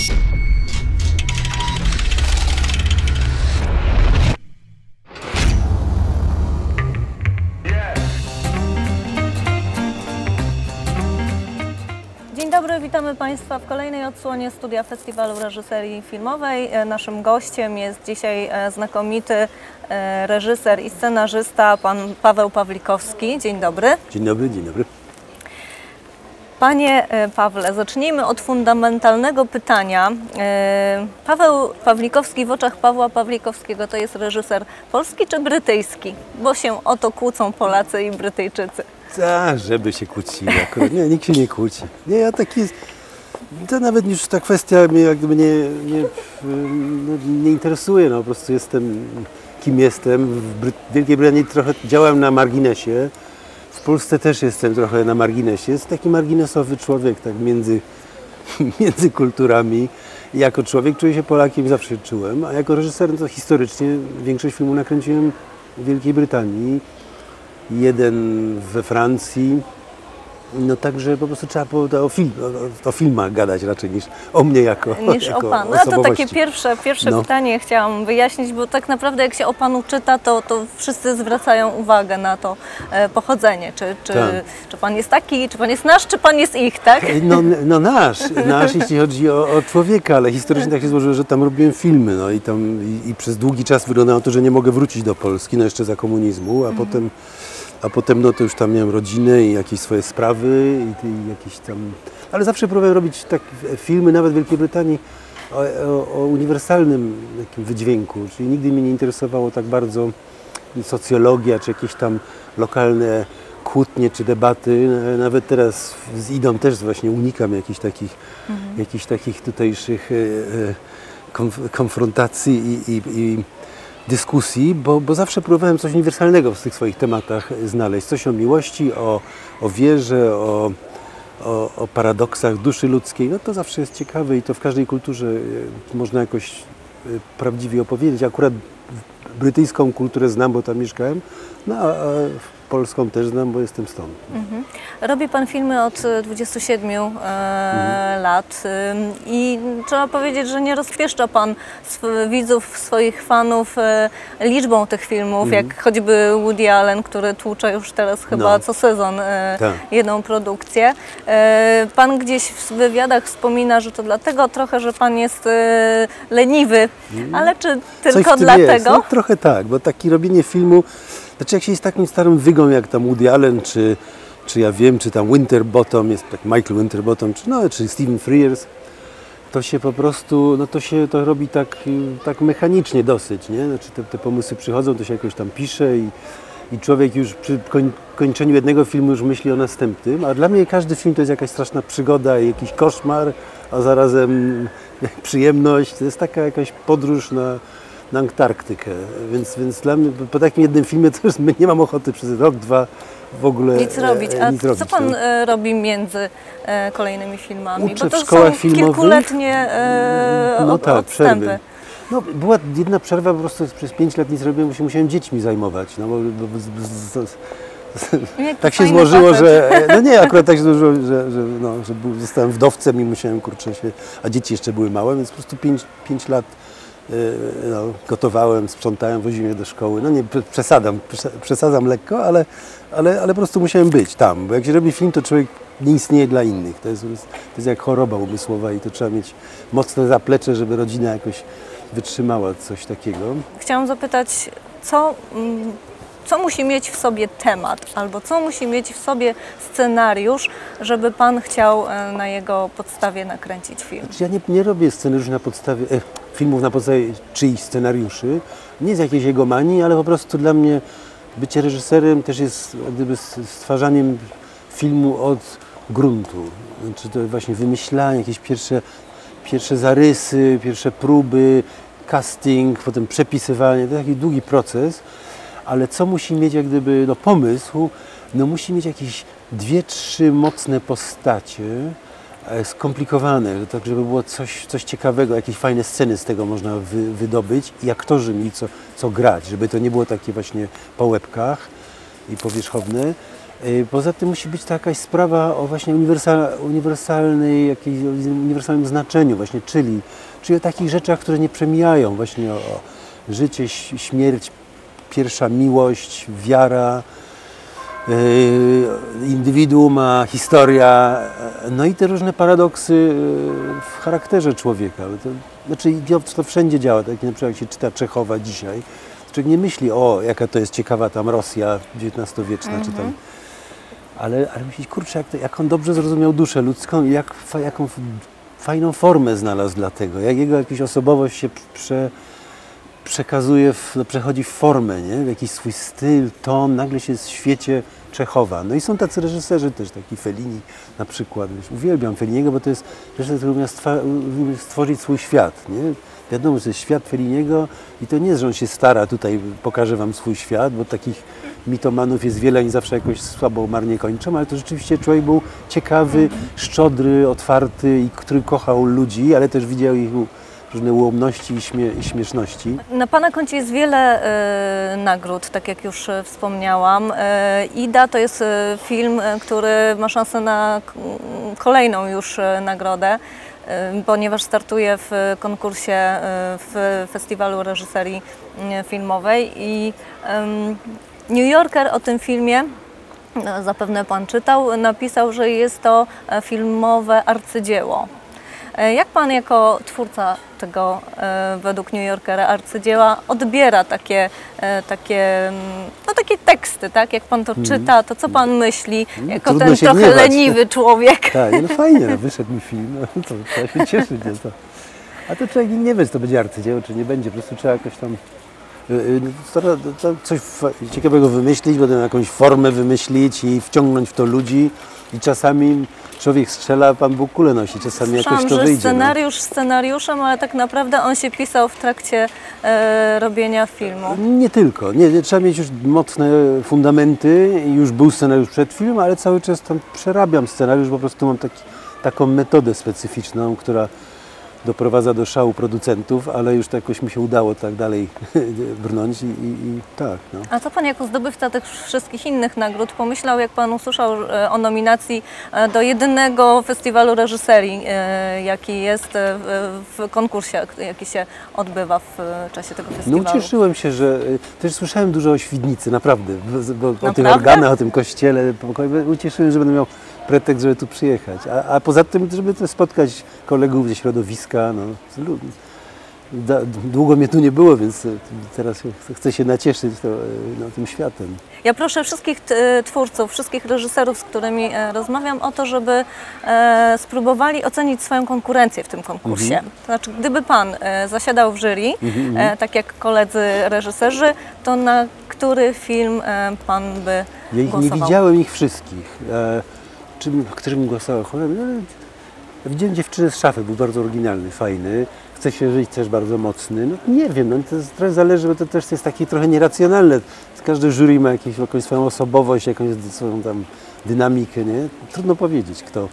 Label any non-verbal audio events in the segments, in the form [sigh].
Dzień dobry, witamy Państwa w kolejnej odsłonie studia Festiwalu Reżyserii Filmowej. E, Naszym gościem jest dzisiaj e, znakomity e, reżyser i scenarzysta pan Paweł Pawlikowski. Dzień dobry. Dzień dobry, dzień dobry. Panie e, Pawle, zacznijmy od fundamentalnego pytania. E, Paweł Pawlikowski w oczach Pawła Pawlikowskiego to jest reżyser polski czy brytyjski? Bo się o to kłócą Polacy i Brytyjczycy. A, żeby się kłócili. Nie, nikt się nie kłóci. Nie, ja taki. To nawet już ta kwestia mnie jak gdyby nie, nie, nie interesuje. No, po prostu jestem kim jestem. W Wielkiej Brytanii trochę działałem na marginesie. W Polsce też jestem trochę na marginesie. Jest taki marginesowy człowiek, tak między, [laughs] między kulturami. Jako człowiek czuję się Polakiem, zawsze czułem, a jako reżyser no to historycznie większość filmu nakręciłem w Wielkiej Brytanii. jeden we Francji. No także po prostu trzeba było o, film, o, o filmach gadać raczej niż o mnie jako niż jako o panu. No to takie pierwsze, pierwsze No. pytanie chciałam wyjaśnić, bo tak naprawdę jak się o panu czyta, to, to wszyscy zwracają uwagę na to e, pochodzenie. Czy, czy, Tak. czy pan jest taki, czy pan jest nasz, czy pan jest ich, tak? No, no nasz, nasz jeśli chodzi o, o człowieka, ale historycznie tak się złożyło, że tam robiłem filmy no i, tam, i, i przez długi czas wyglądało to, że nie mogę wrócić do Polski, no jeszcze za komunizmu, a potem, a potem no to już tam miałem rodzinę i jakieś swoje sprawy i, i jakieś tam... Ale zawsze próbowałem robić tak filmy, nawet w Wielkiej Brytanii, o, o, o uniwersalnym takim wydźwięku, czyli nigdy mnie nie interesowało tak bardzo socjologia, czy jakieś tam lokalne kłótnie czy debaty. Nawet teraz z Idą też właśnie unikam jakichś takich, jakichś takich tutejszych e, e, konf- konfrontacji i, i, i dyskusji, bo, bo zawsze próbowałem coś uniwersalnego w tych swoich tematach znaleźć. Coś o miłości, o, o wierze, o, o, o paradoksach duszy ludzkiej. No to zawsze jest ciekawe i to w każdej kulturze e, można jakoś e, prawdziwie opowiedzieć. Akurat brytyjską kulturę znam, bo tam mieszkałem, no a, polską też znam, bo jestem stąd. Mhm. Robi pan filmy od e, 27 e, Mhm. lat ym, i trzeba powiedzieć, że nie rozpieszcza pan sw- widzów, swoich fanów e, liczbą tych filmów, jak choćby Woody Allen, który tłucze już teraz chyba Mhm. No. co sezon e, Tak. jedną produkcję. E, Pan gdzieś w wywiadach wspomina, że to dlatego trochę, że pan jest e, leniwy, ale czy Mhm. Tylko dlatego? Jest. No, trochę tak, bo takie robienie filmu, znaczy jak się jest takim starym wygą jak tam Woody Allen, czy, czy ja wiem, czy tam Winterbottom, jest tak Michael Winterbottom, czy, no, czy Stephen Frears, to się po prostu, no to się to robi tak, tak mechanicznie dosyć, nie? Znaczy te, te pomysły przychodzą, to się jakoś tam pisze i, i człowiek już przy koń, kończeniu jednego filmu już myśli o następnym, a dla mnie każdy film to jest jakaś straszna przygoda i jakiś koszmar, a zarazem [laughs] przyjemność. To jest taka jakaś podróż na, na Antarktykę, więc, więc dla mnie po takim jednym filmie to już nie mam ochoty przez rok, dwa w ogóle Nic e, robić. A nic co robić, pan no. e, robi między e, kolejnymi filmami? Uczę Bo to w szkołach są filmowych. kilkuletnie e, No od, tak, odstępy. przerwy. No, była jedna przerwa, po prostu przez pięć lat nic robiłem, bo się musiałem dziećmi zajmować. No, bo, bo, z, z, tak się złożyło, facet. że. No nie, akurat tak się [laughs] złożyło, że, że, no, że był, zostałem wdowcem i musiałem kurczę się. A dzieci jeszcze były małe, więc po prostu pięć, lat no, gotowałem, sprzątałem, woziłem je do szkoły. No nie przesadam, przesa- przesadzam lekko, ale, ale, ale po prostu musiałem być tam. Bo jak się robi film, to człowiek nie istnieje dla innych. To jest, to jest jak choroba umysłowa i to trzeba mieć mocne zaplecze, żeby rodzina jakoś wytrzymała coś takiego. Chciałam zapytać, co, mm, co musi mieć w sobie temat, albo co musi mieć w sobie scenariusz, żeby pan chciał e, na jego podstawie nakręcić film? Ja nie, nie robię scenariuszy na podstawie, e, filmów na podstawie czyichś scenariuszy, nie z jakiejś egomanii, ale po prostu dla mnie bycie reżyserem też jest gdyby stwarzaniem filmu od gruntu. Znaczy to właśnie wymyślanie, jakieś pierwsze, pierwsze zarysy, pierwsze próby, casting, potem przepisywanie, to taki długi proces, ale co musi mieć jak gdyby no, pomysł, no musi mieć jakieś dwie, trzy mocne postacie, e, skomplikowane, tak żeby było coś, coś ciekawego, jakieś fajne sceny z tego można wy, wydobyć i aktorzy mieli co, co grać, żeby to nie było takie właśnie po łebkach i powierzchowne. Y, Poza tym musi być to jakaś sprawa o właśnie uniwersal, uniwersalnej, jakiejś uniwersalnym znaczeniu właśnie, czyli, czyli o takich rzeczach, które nie przemijają, właśnie o, o życie, śmierć, pierwsza miłość, wiara, y, indywiduum, a historia, no i te różne paradoksy y, w charakterze człowieka. To, znaczy to, to wszędzie działa, tak na przykład jak się czyta Czechowa dzisiaj, człowiek nie myśli, o jaka to jest ciekawa tam Rosja XIX-wieczna, czy tam. Ale, ale myśleć, kurczę, jak, to, jak on dobrze zrozumiał duszę ludzką i jak, fa, jaką fajną formę znalazł dla tego, jak jego jakaś osobowość się prze, przekazuje, w, no, przechodzi w formę, nie? w jakiś swój styl, ton, nagle się w świecie Czechowa. No i są tacy reżyserzy też, taki Fellini na przykład. Wiesz, uwielbiam Felliniego, bo to jest reżyser, który umie stworzyć swój świat. Nie? Wiadomo, że jest świat Felliniego i to nie jest, że on się stara, tutaj pokażę wam swój świat, bo takich mitomanów jest wiele, oni zawsze jakoś słabo, marnie kończą, ale to rzeczywiście człowiek był ciekawy, szczodry, otwarty i który kochał ludzi, ale też widział ich różne ułomności i, śmie- i śmieszności. Na Pana koncie jest wiele e, nagród, tak jak już e, wspomniałam. E, Ida to jest film, który ma szansę na kolejną już nagrodę, ponieważ startuje w konkursie w Festiwalu Reżyserii Filmowej i New Yorker o tym filmie zapewne Pan czytał, napisał, że jest to filmowe arcydzieło. E, Jak Pan jako twórca tego e, według New Yorkera arcydzieła odbiera takie, e, takie, mm, no, takie teksty, tak? Jak Pan to czyta, to co Pan myśli jako Mhm. Trudno ten trochę gniewać. leniwy człowiek? Tak, no fajnie, no, wyszedł mi film, no, to trzeba się cieszyć. Nie, to. A to człowiek nie wie, czy to będzie arcydzieło, czy nie będzie, po prostu trzeba jakoś tam y, y, to coś ciekawego wymyślić, potem jakąś formę wymyślić i wciągnąć w to ludzi i czasami człowiek strzela, Pan Bóg kulę nosi, czasami jakoś Słyszałam, to że wyjdzie. No. scenariusz scenariuszem, ale tak naprawdę on się pisał w trakcie e, robienia filmu. Nie tylko. Nie, nie, trzeba mieć już mocne fundamenty. Już był scenariusz przed filmem, ale cały czas tam przerabiam scenariusz. Po prostu mam taki, taką metodę specyficzną, która doprowadza do szału producentów, ale już to jakoś mi się udało tak dalej [laughs] brnąć i, i, i tak. No. A co Pan jako zdobywca tych wszystkich innych nagród pomyślał, jak Pan usłyszał e, o nominacji e, do jedynego festiwalu reżyserii, e, jaki jest w konkursie, jaki się odbywa w czasie tego No festiwalu? ucieszyłem się, że też słyszałem dużo o Świdnicy, naprawdę, bo, o tych Naprawdę? organach, o tym kościele, pokoju. Ucieszyłem, że będę miał pretekst, żeby tu przyjechać. A, a poza tym, żeby spotkać kolegów ze środowiska. No, lu- da, długo mnie tu nie było, więc y, teraz chcę się nacieszyć to, no, tym światem. Ja proszę wszystkich t- twórców, wszystkich reżyserów, z którymi e, rozmawiam, o to, żeby e, spróbowali ocenić swoją konkurencję w tym konkursie. Mhm. To znaczy, gdyby Pan e, zasiadał w jury, e, tak jak koledzy reżyserzy, to na który film e, Pan by Ja ich nie głosował? widziałem ich wszystkich. E, czym, którym głosował? Cholera, no, widziałem dziewczynę z szafy, był bardzo oryginalny, fajny. Chce się żyć też bardzo mocny. No, nie wiem, no, to trochę zależy, bo to też jest takie trochę nieracjonalne. Każdy jury ma jakieś, jakąś swoją osobowość, jakąś swoją tam dynamikę, nie? Trudno powiedzieć, kto,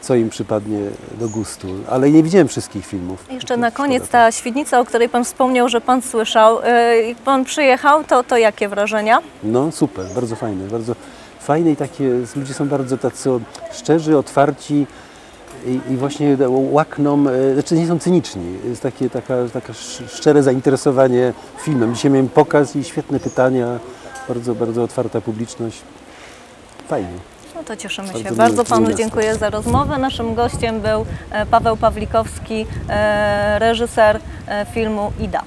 co im przypadnie do gustu. Ale nie widziałem wszystkich filmów. Jeszcze na koniec ta świdnica, o której Pan wspomniał, że Pan słyszał. Jak Pan przyjechał, to, to jakie wrażenia? No super, bardzo fajne, bardzo fajne i takie, ludzie są bardzo tacy szczerzy, otwarci i, i właśnie łakną, e, znaczy nie są cyniczni, jest takie taka, taka sz- szczere zainteresowanie filmem. Dzisiaj miałem pokaz i świetne pytania, bardzo, bardzo otwarta publiczność, fajnie. No to cieszymy się. Bardzo Panu dziękuję za rozmowę. Naszym gościem był e, Paweł Pawlikowski, e, reżyser filmu Ida.